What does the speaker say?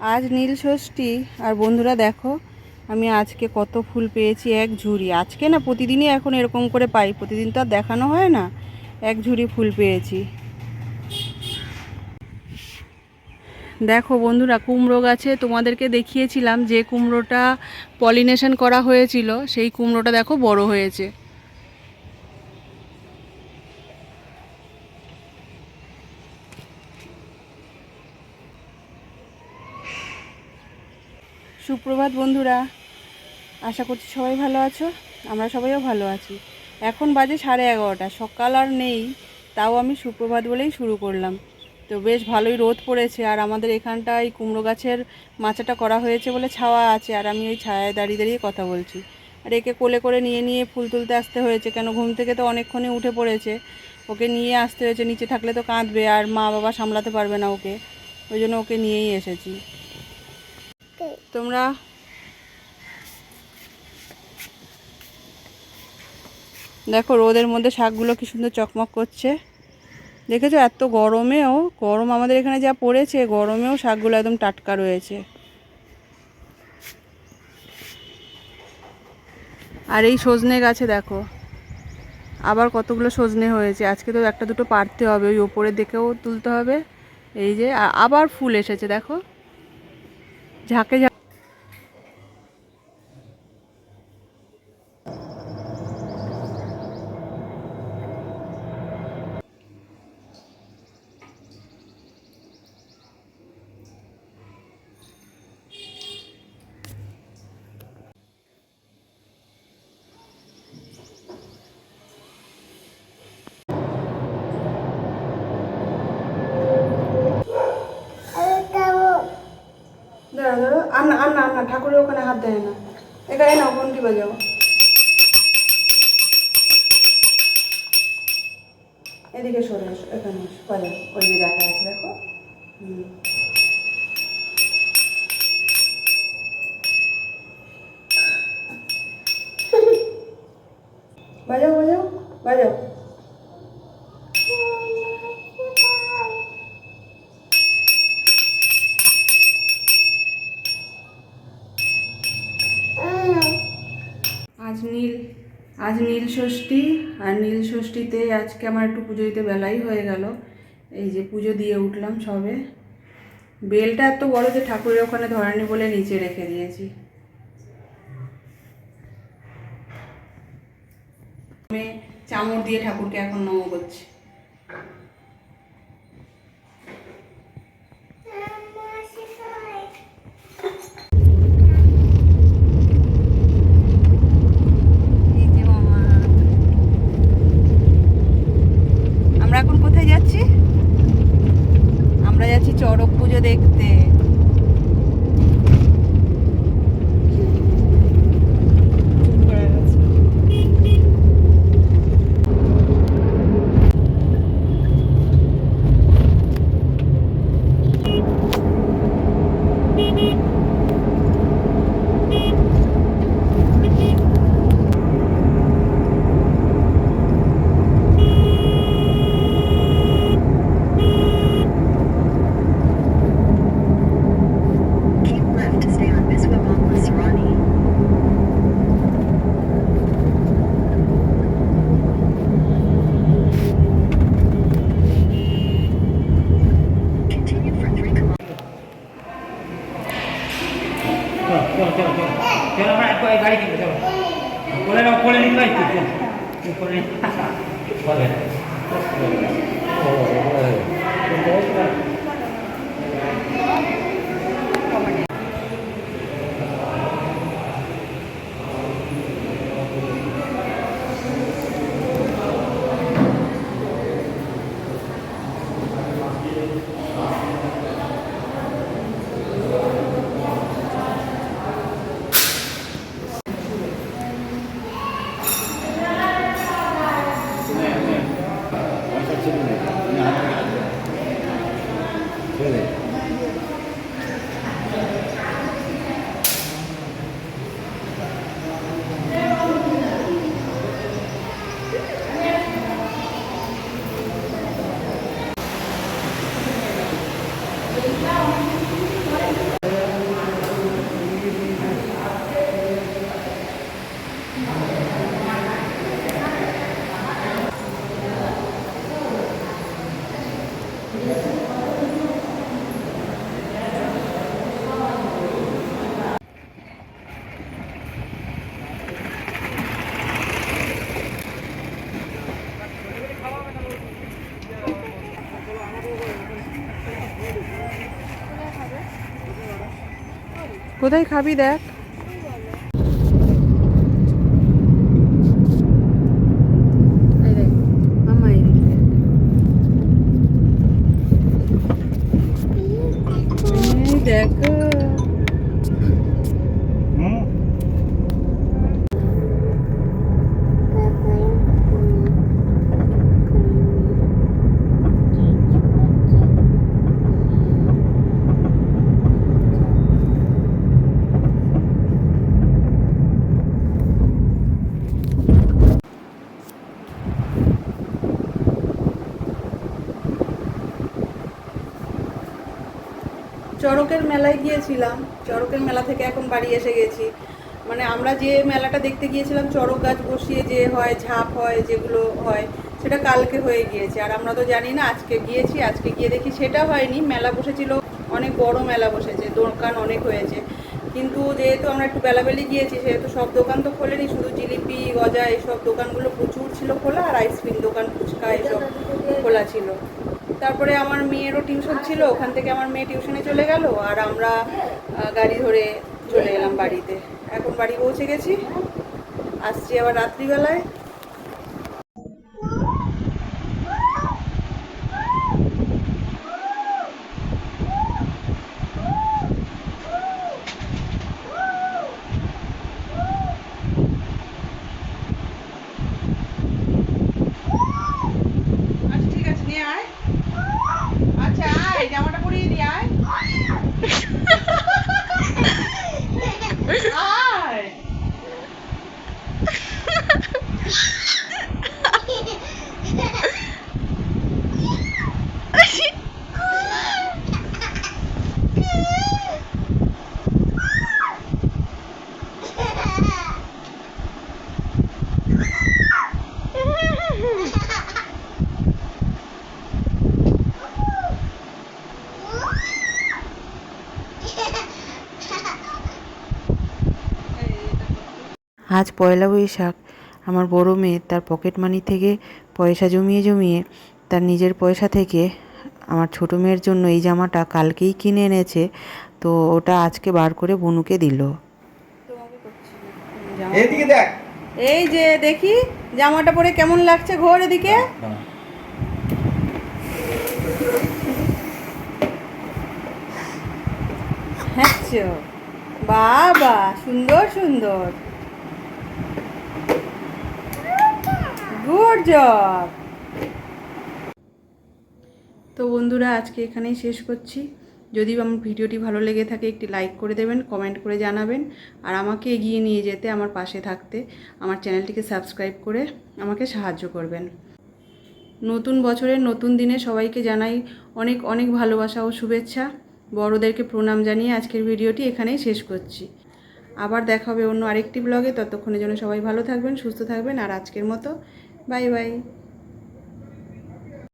আজ নীল ষষ্ঠী, আর বন্ধুরা দেখো, আমি আজকে কত ফুল পেয়েছি, এক ঝুড়ি। আজকে না প্রতিদিনই এখন এরকম করে পাই, প্রতিদিন তো আর দেখানো হয় না, এক ঝুড়ি ফুল পেয়েছি। দেখো বন্ধুরা, কুমড়ো গাছে তোমাদেরকে দেখিয়েছিলাম যে কুমড়োটা পলিনেশন করা হয়েছিল, সেই কুমড়োটা দেখো বড় হয়েছে। সুপ্রভাত বন্ধুরা, আশা করছি সবাই ভালো আছো, আমরা সবাইও ভালো আছি। এখন বাজে সাড়ে এগারোটা, সকাল আর নেই, তাও আমি সুপ্রভাত বলেই শুরু করলাম। তো বেশ ভালোই রোদ পড়েছে, আর আমাদের এখানটায় কুমড়ো গাছের মাচাটা করা হয়েছে বলে ছাওয়া আছে, আর আমি ওই ছায়ায় দাঁড়িয়ে দাঁড়িয়ে কথা বলছি। আর একে কোলে করে নিয়ে নিয়ে ফুল তুলতে আসতে হয়েছে, কেন ঘুম থেকে তো অনেকক্ষণই উঠে পড়েছে। ওকে নিয়ে আসতে হয়েছে, নিচে থাকলে তো কাঁদবে, আর মা বাবা সামলাতে পারবে না ওকে। ওই জন্য ওকে নিয়েই এসেছি। তোমরা দেখো রোদের মধ্যে শাকগুলো কি সুন্দর চকমক করছে। দেখেছ এত গরমেও, গরম আমাদের এখানে যা পড়েছে, গরমেও শাকগুলো একদম টাটকা রয়েছে। আর এই সজনে গাছে দেখো, আবার কতগুলো সজনে হয়েছে। আজকে তো একটা দুটো পারতে হবে, ওই ওপরে দেখেও তুলতে হবে। এই যে আবার ফুল এসেছে, দেখো। ঝাঁকে ঝাঁকে আন্না আন্না না আর না আর না ঠাকুরের ওখানে হাত দেয় না। এখানে না ঘন্টি বাজাও। নীল, আজ নীল ষষ্ঠী, আর নীল ষষ্ঠীতে আজকে আমার একটু পুজো দিতে বেলাই হয়ে গেল। এই যে পুজো দিয়ে উঠলাম সবে। বেলটা এত বড় যে ঠাকুরের ওখানে ধরেনি বলে নিচে রেখে দিয়েছি। চামড় দিয়ে ঠাকুরকে এখন নম করছি এই যে মামা। আমরা এখন কোথায় যাচ্ছি আমরা যাচ্ছি চড়ক পুজো দেখতে Keep left to stay on Biswa Bangla Sarani. Continue for 3 kilometers. চলো চলো চলো চলো চলো আমরা একবার এই গাড়ি কিনবো চলো কোলে নাও কোলে নিতে পারি তো চলো এই কোলে নিতে বলে কোথায় খাবি দেখ এই দেখ, মামা এই দিকে। এই দেখো হুম চড়কের মেলায় গিয়েছিলাম। চড়কের মেলা থেকে এখন বাড়ি এসে গেছি। মানে আমরা যে মেলাটা দেখতে গিয়েছিলাম, চড়ক গাছ বসিয়ে যে হয়, ঝাঁপ হয়, যেগুলো হয়, সেটা কালকে হয়ে গিয়েছে। আর আমরা তো জানি না, আজকে গিয়েছি, আজকে গিয়ে দেখি সেটা হয়নি। মেলা বসেছিল, অনেক বড় মেলা বসেছে, দোকান অনেক হয়েছে। কিন্তু যেহেতু আমরা একটু বেলাবেলি গিয়েছি, সেহেতু সব দোকান তো খোলেনি, শুধু জিলিপি, গজা, এইসব দোকানগুলো প্রচুর ছিল খোলা, আর আইসক্রিম দোকান, ফুচকা এসব খোলা ছিল। তারপরে আমার মেয়েরও টিউশন ছিল, ওখান থেকে আমার মেয়ে টিউশনে চলে গেল আর আমরা গাড়ি ধরে চলে এলাম বাড়িতে। এখন বাড়ি পৌঁছে গেছি। আসছি আবার রাত্রিবেলায়। আজ পয়লা বৈশাখ। আমার বড় মেয়ে তার পকেট মানি থেকে পয়সা জমিয়ে জমিয়ে তার নিজের পয়সা থেকে আমার ছোটো মেয়ের জন্য এই জামাটা কালকেই কিনে এনেছে তো ওটা আজকে বার করে বনুকে দিল। এই যে দেখি জামাটা পরে কেমন লাগছে ঘোর এদিকে? হ্যাঁ। বাবা সুন্দর সুন্দর গুড তো বন্ধুরা, আজকে এখানেই শেষ করছি। যদি আমার ভিডিওটি ভালো লেগে থাকে, একটি লাইক করে দেবেন, কমেন্ট করে জানাবেন, আর আমাকে এগিয়ে নিয়ে যেতে, আমার পাশে থাকতে, আমার চ্যানেলটিকে সাবস্ক্রাইব করে আমাকে সাহায্য করবেন। নতুন বছরের নতুন দিনে সবাইকে জানাই অনেক অনেক ভালোবাসা ও শুভেচ্ছা। বড়োদেরকে প্রণাম জানিয়ে আজকের ভিডিওটি এখানেই শেষ করছি। আবার দেখা হবে অন্য আরেকটি ব্লগে। ততক্ষণের জন্য সবাই ভালো থাকবেন, সুস্থ থাকবেন, আর আজকের মতো 拜拜。